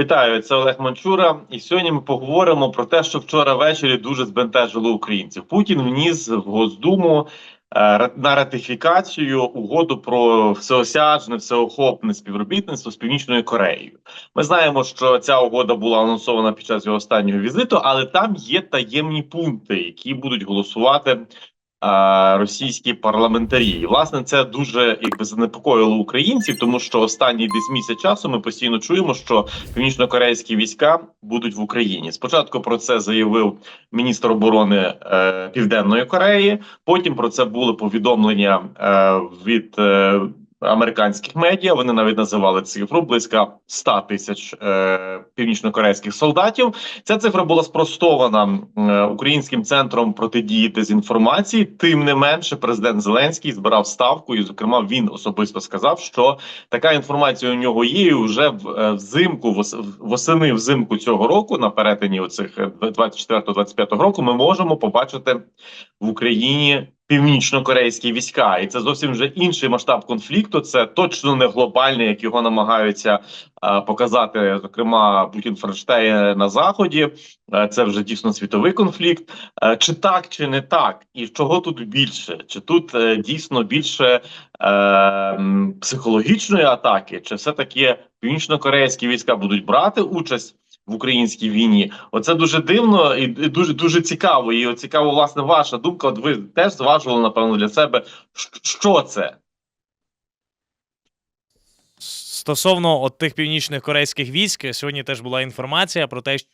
Вітаю, це Олег Манчура. І сьогодні ми поговоримо про те, що вчора ввечері дуже збентежило українців. Путін вніс в Госдуму е, на ратифікацію угоду про всеосяжне, всеохопне співробітництво з Північною Кореєю. Ми знаємо, що ця угода була анонсована під час його останнього візиту, але там є таємні пункти, які будуть голосувати. Російські парламентарі, і власне це дуже якби занепокоїло українців, тому що останні десь місяць часу ми постійно чуємо, що північно-корейські війська будуть в Україні. Спочатку про це заявив міністр оборони е, Південної Кореї. Потім про це були повідомлення е, від е, американських медіа. Вони навіть називали цифру близько 100 тисяч е, північно-корейських солдатів. Ця цифра була спростована е, українським центром протидії дезінформації. Тим не менше, президент Зеленський збирав ставку, і зокрема він особисто сказав, що така інформація у нього є. І вже в е, взимку, вос- восени взимку цього року, на перетині оцих 24-25 року, ми можемо побачити в Україні північно-корейські війська, і це зовсім вже інший масштаб конфлікту. Це точно не глобальний, як його намагаються е, показати, зокрема Путін Франштейн на заході. Е, це вже дійсно світовий конфлікт. Е, чи так, чи не так, і чого тут більше? Чи тут е, дійсно більше е, психологічної атаки, чи все таки північно-корейські війська будуть брати участь? В українській війні, оце дуже дивно і дуже дуже цікаво. І цікаво, власне, ваша думка. От ви теж зважували напевно для себе, що це? Стосовно от тих північних корейських військ, сьогодні теж була інформація про те, що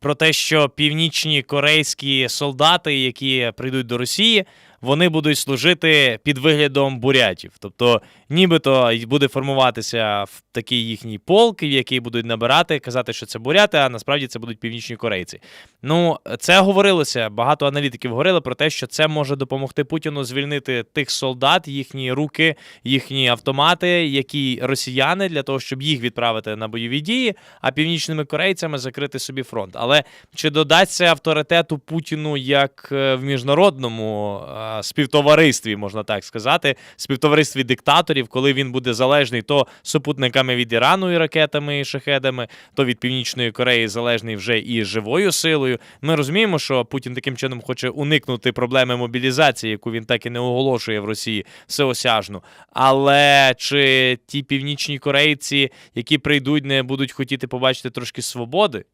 про те, що північні корейські солдати, які прийдуть до Росії, вони будуть служити під виглядом бурятів. Тобто, нібито буде формуватися в такий їхній полк, в який будуть набирати, казати, що це буряти, а насправді це будуть північні корейці. Ну, це говорилося. Багато аналітиків говорили про те, що це може допомогти Путіну звільнити тих солдат, їхні руки, їхні автомати, які росіяни для того, щоб їх відправити на бойові дії, а північними корейцями закрити собі фронт. Але чи додасться авторитету Путіну як е, в міжнародному е, співтоваристві, можна так сказати, співтоваристві диктаторів, коли він буде залежний то супутниками від Ірану і ракетами і шахедами, то від Північної Кореї залежний вже і живою силою. Ми розуміємо, що Путін таким чином хоче уникнути проблеми мобілізації, яку він так і не оголошує в Росії всеосяжну. Але чи ті північні корейці, які прийдуть, не будуть хотіти побачити трошки свободи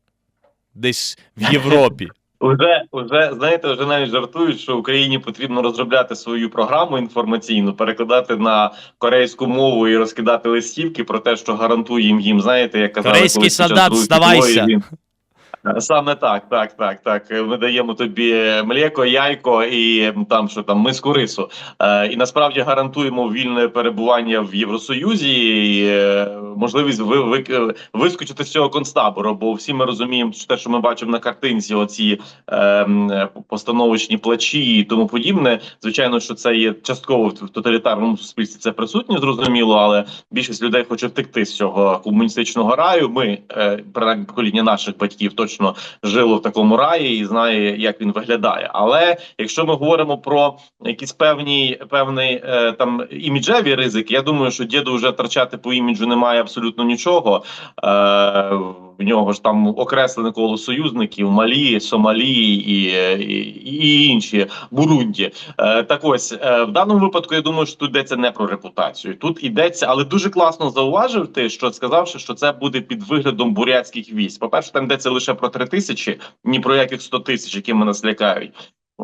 десь в Європі? Уже, уже знаєте, вже навіть жартують, що Україні потрібно розробляти свою програму інформаційну, перекладати на корейську мову і розкидати листівки про те, що гарантує їм їм. Знаєте, як казали, Корейський солдат, здавайся. війни. Саме так, так, так, так. Ми даємо тобі млеко, яйко і там що там миску рису. Е, і насправді гарантуємо вільне перебування в Євросоюзі і е, можливість ви, ви, вискочити з цього концтабору. Бо всі ми розуміємо, що те, що ми бачимо на картинці, оці е, постановочні плачі і тому подібне. Звичайно, що це є частково в тоталітарному суспільстві. Це присутнє, зрозуміло, але більшість людей хоче втекти з цього комуністичного раю. Ми е, покоління наших батьків точно жило в такому раї і знає, як він виглядає. Але якщо ми говоримо про якісь певні певні е, там іміджеві ризики, я думаю, що діду вже втрачати по іміджу немає абсолютно нічого. Е, в нього ж там окреслене коло союзників Малі, Сомалі і, і, і інші Бурунді. Е, так ось е, в даному випадку я думаю, що тут йдеться не про репутацію. Тут йдеться, але дуже класно зауважив ти, що сказавши, що це буде під виглядом бурятських військ. По перше, там йдеться лише про три тисячі, ні про яких 100 тисяч, якими нас лякають.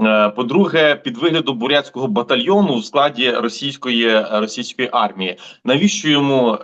Е, По-друге, під виглядом бурятського батальйону в складі російської російської армії. Навіщо йому е,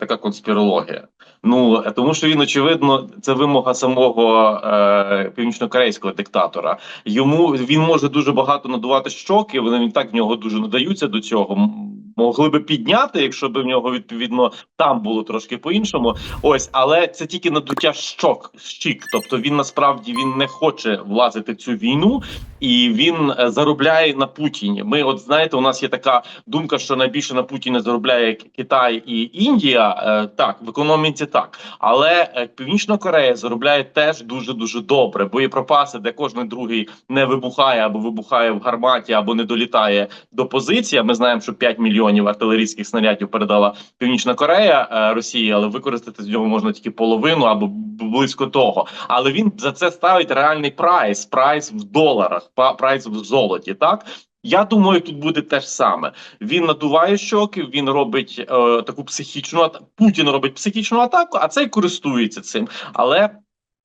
така конспірологія? Ну тому, що він очевидно це вимога самого е, північно-корейського диктатора. Йому він може дуже багато надувати щоки. Вони так в нього дуже надаються до цього. Могли би підняти, якщо б в нього відповідно там було трошки по-іншому. Ось, але це тільки надуття щок, щік. Тобто він насправді він не хоче влазити в цю війну, і він е, заробляє на Путіні. Ми, от знаєте, у нас є така думка, що найбільше на Путіні заробляє Китай і Індія. Е, так, в економіці так, але е, Північна Корея заробляє теж дуже дуже добре. Боєприпаси, де кожен другий не вибухає або вибухає в гарматі, або не долітає до позиції. Ми знаємо, що 5 мільйонів мільйонів артилерійських снарядів передала Північна Корея е, Росії, але використати з нього можна тільки половину або близько того. Але він за це ставить реальний прайс, прайс в доларах, прайс в золоті. Так я думаю, тут буде те ж саме. Він надуває щоки, він робить е, таку психічну атаку. Путін робить психічну атаку, а цей користується цим. Але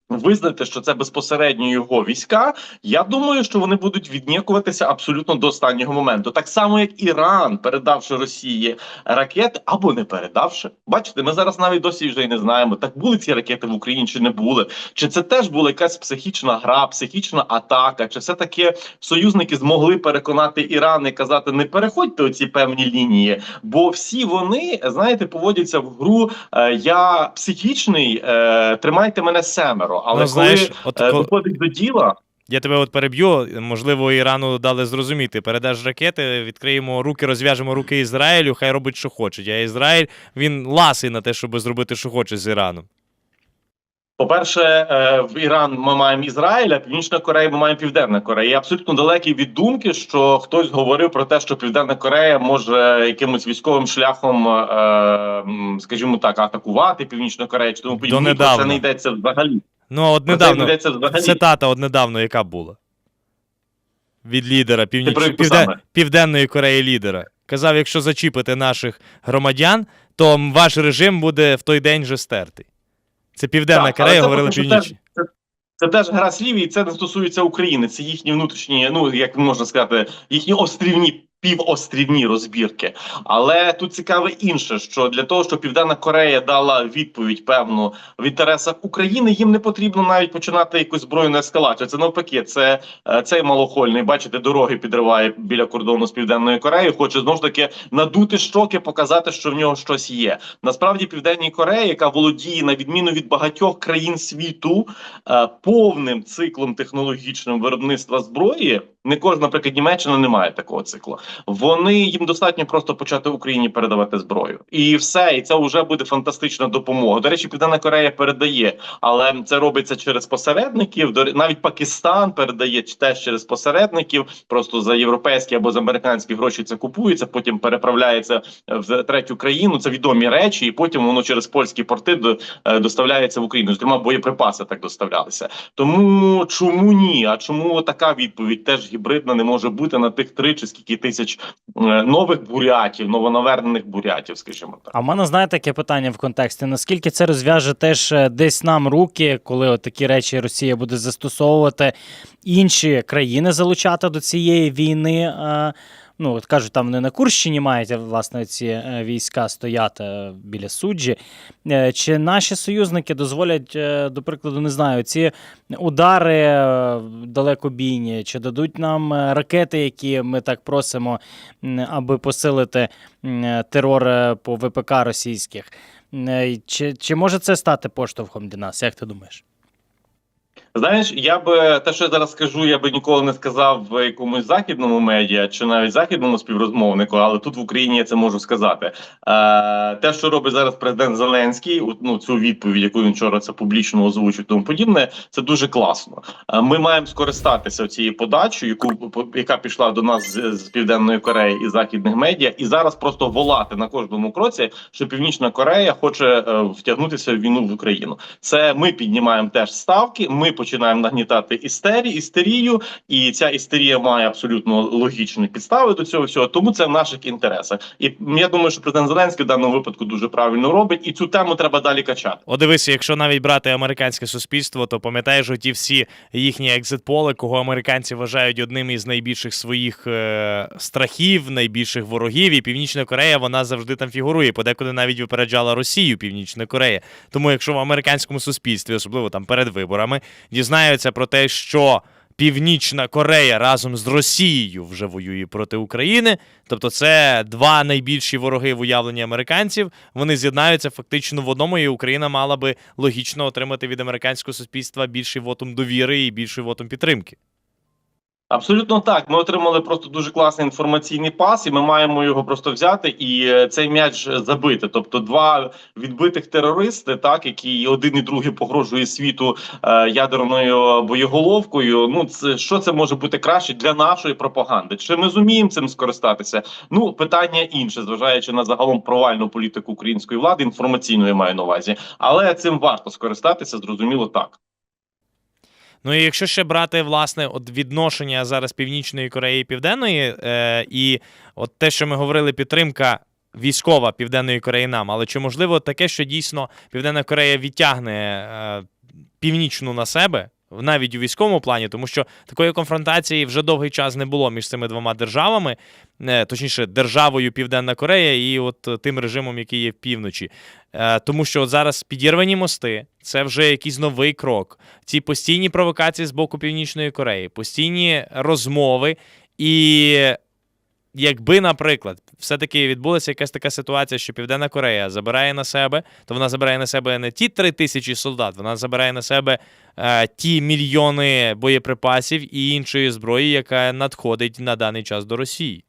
визнати, що це безпосередньо його війська. Я думаю, що вони будуть віднікуватися абсолютно до останнього моменту. Так само, як Іран, передавши Росії ракети або не передавши. Бачите, ми зараз навіть досі вже й не знаємо, так були ці ракети в Україні чи не були. Чи це теж була якась психічна гра, психічна атака? Чи все таки союзники змогли переконати Іран і казати: не переходьте оці певні лінії? Бо всі вони, знаєте, поводяться в гру. Я психічний, е, тримайте мене семеро. Але Ну, знаєш, коли от е, доходить до діла, Я тебе от переб'ю. Можливо, Ірану дали зрозуміти. Передаш ракети, відкриємо руки, розв'яжемо руки Ізраїлю, хай робить, що хочуть. А Ізраїль він ласий на те, щоб зробити, що хоче з Іраном. По-перше, е, в Іран ми маємо Ізраїль, а Північна Корея ми маємо Південна Корея. Я абсолютно далекий від думки, що хтось говорив про те, що Південна Корея може якимось військовим шляхом, е, скажімо так, атакувати Північну Корею чи тому подібне. Це не йдеться взагалі. Ну, от Про це недавно взагалі. цитата от недавно, яка була від лідера Північ... про яку Півде... саме? Південної Кореї лідера. Казав, якщо зачіпити наших громадян, то ваш режим буде в той день вже стертий. Це Південна Так, Корея, це говорили Північні. Це, це теж гра слів, і це не стосується України. Це їхні внутрішні, ну як можна сказати, їхні острівні. Півострівні розбірки, але тут цікаве інше, що для того, щоб Південна Корея дала відповідь певну в інтересах України, їм не потрібно навіть починати якусь збройну ескалацію. Це навпаки, це е, цей малохольний, бачите, дороги підриває біля кордону з Південною Кореєю. Хоче знову ж таки надути щоки, показати, що в нього щось є. Насправді, Південній Кореї, яка володіє на відміну від багатьох країн світу е, повним циклом технологічним виробництва зброї. Не кожна, наприклад, Німеччина не має такого циклу. Вони їм достатньо просто почати Україні передавати зброю, і все, і це вже буде фантастична допомога. До речі, Південна Корея передає, але це робиться через посередників. Навіть Пакистан передає теж через посередників. Просто за європейські або за американські гроші це купується, потім переправляється в третю країну. Це відомі речі, і потім воно через польські порти до, е, доставляється в Україну. Зокрема, боєприпаси так доставлялися. Тому чому ні? А чому така відповідь теж гібридна не може бути на тих три чи скільки тисяч е, нових бурятів, новонавернених бурятів, скажімо так. А в мене знаєте таке питання в контексті: наскільки це розв'яже теж е, десь нам руки, коли от такі речі Росія буде застосовувати інші країни залучати до цієї війни? Ну, от кажуть, там вони на Курщині мають власне ці е, війська стояти е, біля суджі. Е, Чи наші союзники дозволять, до прикладу, не знаю, ці удари далекобійні, чи дадуть нам ракети, які ми так просимо, аби посилити терор по ВПК російських? Чи, чи може це стати поштовхом для нас? Як ти думаєш? Знаєш, я би те, що я зараз скажу, я би ніколи не сказав в якомусь західному медіа чи навіть західному співрозмовнику, але тут в Україні я це можу сказати. Е, те, що робить зараз президент Зеленський, ну цю відповідь, яку він вчора це публічно озвучив, тому подібне, це дуже класно. Е, ми маємо скористатися цією подачею, яку яка пішла до нас з, з південної Кореї і західних медіа, і зараз просто волати на кожному кроці, що Північна Корея хоче е, втягнутися в війну в Україну. Це ми піднімаємо теж ставки. Ми починаємо нагнітати істері, істерію, і ця істерія має абсолютно логічні підстави до цього всього. Тому це в наших інтересах. І я думаю, що президент Зеленський в даному випадку дуже правильно робить, і цю тему треба далі качати. О, дивися, якщо навіть брати американське суспільство, то пам'ятаєш оті всі їхні екзитполи, кого американці вважають одним із найбільших своїх е, страхів, найбільших ворогів. І Північна Корея вона завжди там фігурує. Подекуди навіть випереджала Росію, Північна Корея. Тому якщо в американському суспільстві, особливо там перед виборами, дізнаються про те, що Північна Корея разом з Росією вже воює проти України. Тобто, це два найбільші вороги в уявленні американців. Вони з'єднаються фактично в одному, і Україна мала би логічно отримати від американського суспільства більший вотум довіри і більший вотум підтримки. Абсолютно так. Ми отримали просто дуже класний інформаційний пас, і ми маємо його просто взяти і е, цей м'яч забити. Тобто, два відбитих терористи, так які один і другий погрожує світу е, ядерною боєголовкою. Ну це що це може бути краще для нашої пропаганди? Чи ми зуміємо цим скористатися? Ну питання інше, зважаючи на загалом провальну політику української влади, інформаційної маю на увазі, але цим варто скористатися. Зрозуміло так. Ну і якщо ще брати власне от відношення зараз Північної Кореї і Південної, е, і от те, що ми говорили, підтримка військова Південної Кореї нам, але чи можливо таке, що дійсно Південна Корея відтягне е, північну на себе? Навіть у військовому плані, тому що такої конфронтації вже довгий час не було між цими двома державами, е, точніше, державою Південна Корея і от е, тим режимом, який є в півночі. Е, Тому що от зараз підірвані мости, це вже якийсь новий крок. Ці постійні провокації з боку Північної Кореї, постійні розмови. І якби, наприклад, все-таки відбулася якась така ситуація, що Південна Корея забирає на себе, то вона забирає на себе не ті три тисячі солдат, вона забирає на себе е, ті мільйони боєприпасів і іншої зброї, яка надходить на даний час до Росії.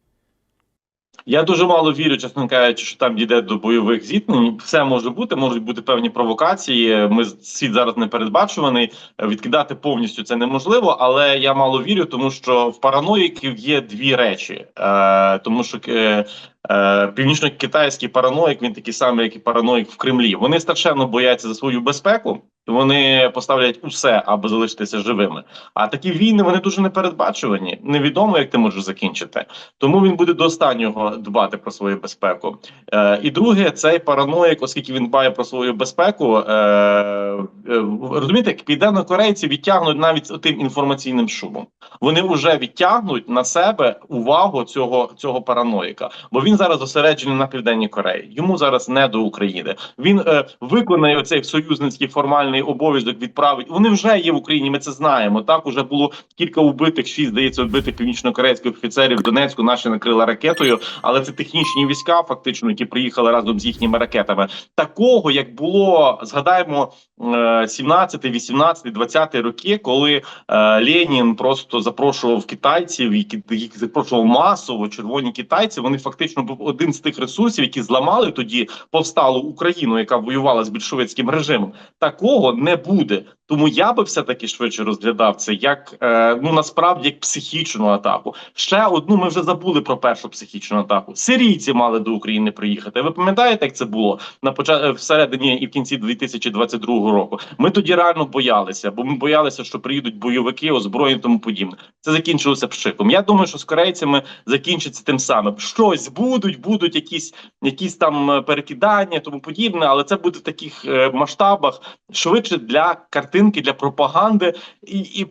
Я дуже мало вірю, чесно кажучи, що там дійде до бойових зіткнень. Все може бути, можуть бути певні провокації. Ми світ зараз не передбачуваний. Відкидати повністю це неможливо, але я мало вірю, тому що в параноїків є дві речі, е, тому що е, е, північно-китайський параноїк він такий самий, як і параноїк в Кремлі. Вони страшенно бояться за свою безпеку. Вони поставлять усе, аби залишитися живими. А такі війни вони дуже непередбачувані. Невідомо, як ти можеш закінчити. Тому він буде до останнього дбати про свою безпеку. Е, і друге, цей параноїк, оскільки він дбає про свою безпеку, е, е, розумієте, як південно-корейці відтягнуть навіть тим інформаційним шумом. Вони вже відтягнуть на себе увагу цього, цього параноїка, бо він зараз зосереджений на південній Кореї. Йому зараз не до України. Він е, виконає оцей союзницький формальний обов'язок відправить. Вони вже є в Україні. Ми це знаємо. Так уже було кілька убитих, шість здається, вбитих північно-корейських офіцерів в Донецьку. Наші накрили ракетою, але це технічні війська, фактично, які приїхали разом з їхніми ракетами. Такого як було, згадаємо е, 17, 18, 20 роки, коли е, Ленін просто запрошував китайців, які їх запрошував масово червоні китайці. Вони фактично був один з тих ресурсів, які зламали тоді повсталу Україну, яка воювала з більшовицьким режимом. Такого не буде. Тому я би все таки швидше розглядав це як е, ну насправді як психічну атаку. Ще одну ми вже забули про першу психічну атаку. Сирійці мали до України приїхати. Ви пам'ятаєте, як це було на початку всередині і в кінці 2022 року? Ми тоді реально боялися, бо ми боялися, що приїдуть бойовики, озброєні тому подібне. Це закінчилося пшиком. Я думаю, що з корейцями закінчиться тим самим. Щось будуть, будуть якісь якісь там е, перекидання, тому подібне, але це буде в таких е, масштабах швидше для картинки, для пропаганди і, і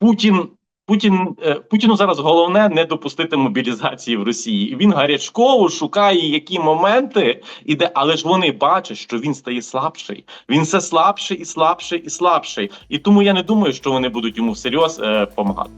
Путін. Путін е, Путіну зараз головне не допустити мобілізації в Росії. Він гарячково шукає які моменти іде, але ж вони бачать, що він стає слабший. Він все слабший і слабший і слабший. І тому я не думаю, що вони будуть йому всерйоз е, допомагати.